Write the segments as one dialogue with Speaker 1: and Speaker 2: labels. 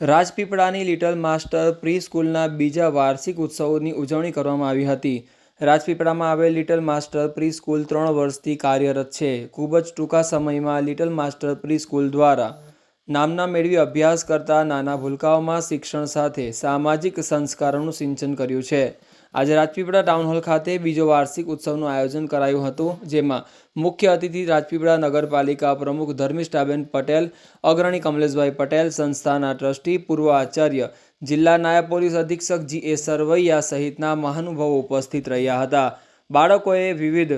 Speaker 1: રાજપીપળાની little master pre સ્કૂલના બીજા વાર્ષિક ઉત્સવની ઉજવણી કરવામાં આવી હતી. રાજપીપળામાં આવેલ લિટલ માસ્ટર પ્રી સ્કૂલ ત્રણ વર્ષથી કાર્યરત છે. ખૂબ જ ટૂંકા સમયમાં લિટલ માસ્ટર પ્રી સ્કૂલ દ્વારા નામના મેળવી અભ્યાસ કરતા નાના ભૂલકાઓમાં શિક્ષણ સાથે સામાજિક સંસ્કારોનું સિંચન કર્યું છે. આજે રાજપીપળા ટાઉન હોલ ખાતે બીજો વાર્ષિક ઉત્સવનું આયોજન કરાયું હતું, જેમાં મુખ્ય અતિથિ રાજપીપળા નગરપાલિકા પ્રમુખ ધર્મિષ્ઠાબેન પટેલ, અગ્રણી કમલેશભાઈ પટેલ, સંસ્થાના ટ્રસ્ટી પૂર્વ આચાર્ય, જિલ્લા નાયબ પોલીસ અધિક્ષક જી એ સરવૈયા સહિતના મહાનુભાવો ઉપસ્થિત રહ્યા હતા. બાળકોએ વિવિધ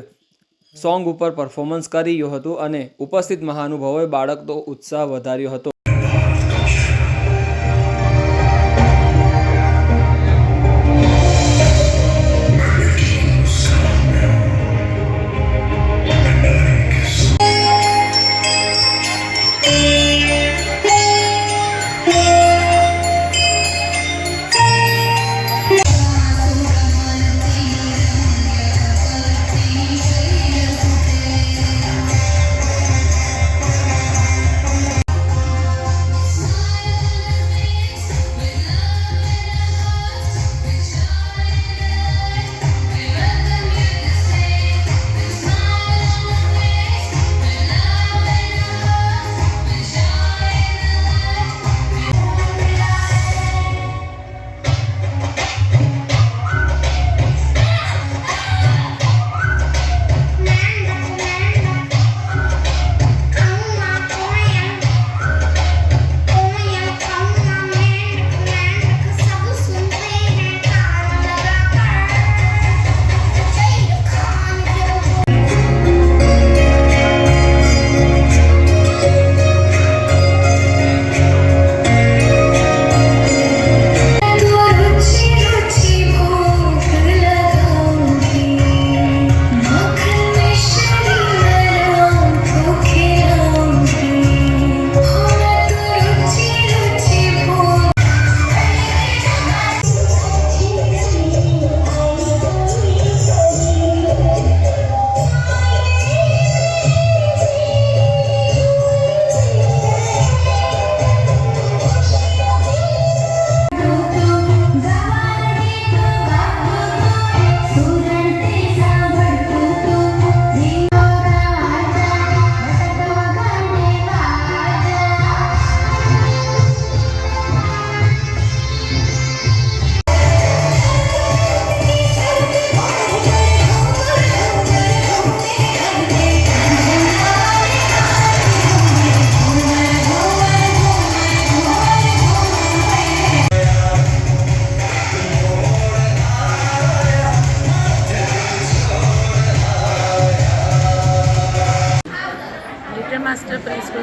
Speaker 1: સોંગ ઉપર પરફોર્મન્સ કર્યું હતું અને ઉપસ્થિત મહાનુભાવોએ બાળકનો ઉત્સાહ વધાર્યો હતો.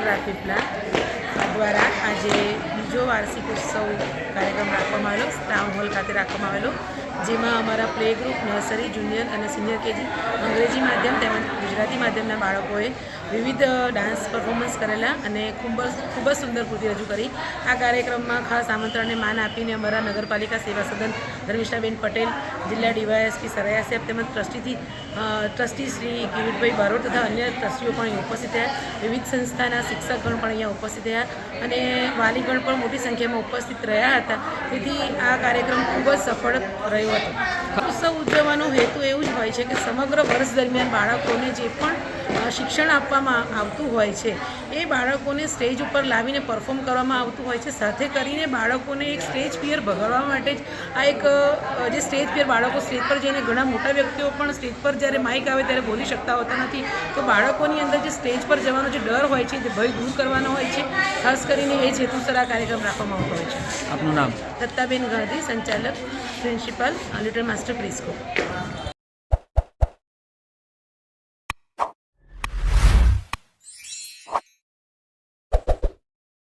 Speaker 2: માસ્ટર પ્રી દ્વારા આજે બીજો વાર્ષિક ઉત્સવ કાર્યક્રમ રાખવામાં આવેલો, ટાઉન હોલ ખાતે રાખવામાં આવેલો, જેમાં અમારા પ્લે ગ્રુપ નર્સરી, જુનિયર અને સિનિયર કેજી, અંગ્રેજી માધ્યમ તેમજ ગુજરાતી માધ્યમના બાળકોએ વિવિધ ડાન્સ પરફોર્મન્સ કરેલા અને ખૂબ જ ખૂબ જ સુંદર કૃતિ રજૂ કરી. આ કાર્યક્રમમાં ખાસ આમંત્રણને માન આપીને અમારા નગરપાલિકા સેવા સદન ધર્મિષ્ઠાબેન પટેલ, જિલ્લા ડીવાયએસપી સરાયા સાહેબ તેમજ ટ્રસ્ટીથી ટ્રસ્ટી શ્રી કિરીટભાઈ બારોટ તથા અન્ય ટ્રસ્ટીઓ પણ અહીં ઉપસ્થિત થયા. વિવિધ સંસ્થાના શિક્ષકગણ પણ અહીંયા ઉપસ્થિત રહ્યા અને વાલીગણ પણ મોટી સંખ્યામાં ઉપસ્થિત રહ્યા હતા. તેથી આ કાર્યક્રમ ખૂબ જ સફળ રહ્યો હતો. ઉત્સવ ઉજવવાનો હેતુ એવું જ હોય છે કે સમગ્ર વર્ષ દરમિયાન બાળકોને જે પણ શિક્ષણ આપવામાં આવતું હોય છે. એ બાળકોને સ્ટેજ ઉપર લાવીને પરફોર્મ કરવામાં આવતું હોય છે. સાથે કરીને બાળકોને એક સ્ટેજ ફિયર ભગાડવા માટે જ આ એક જે સ્ટેજ ફિયર બાળકો સ્ટેજ પર જઈને ઘણા મોટા વ્યક્તિઓ પણ સ્ટેજ પર જ્યારે માઇક આવે ત્યારે બોલી શકતા હોતા નથી. તો બાળકોની અંદર જે સ્ટેજ પર જવાનો જે ડર હોય છે જે ભય દૂર કરવાનો હોય છે ખાસ કરીને એ જ હેતુસર આ કાર્યક્રમ રાખવામાં આવતો હોય છે.
Speaker 1: આપનું નામ?
Speaker 2: દત્તાબેન ગાંધી સંચાલક principal little master pre school.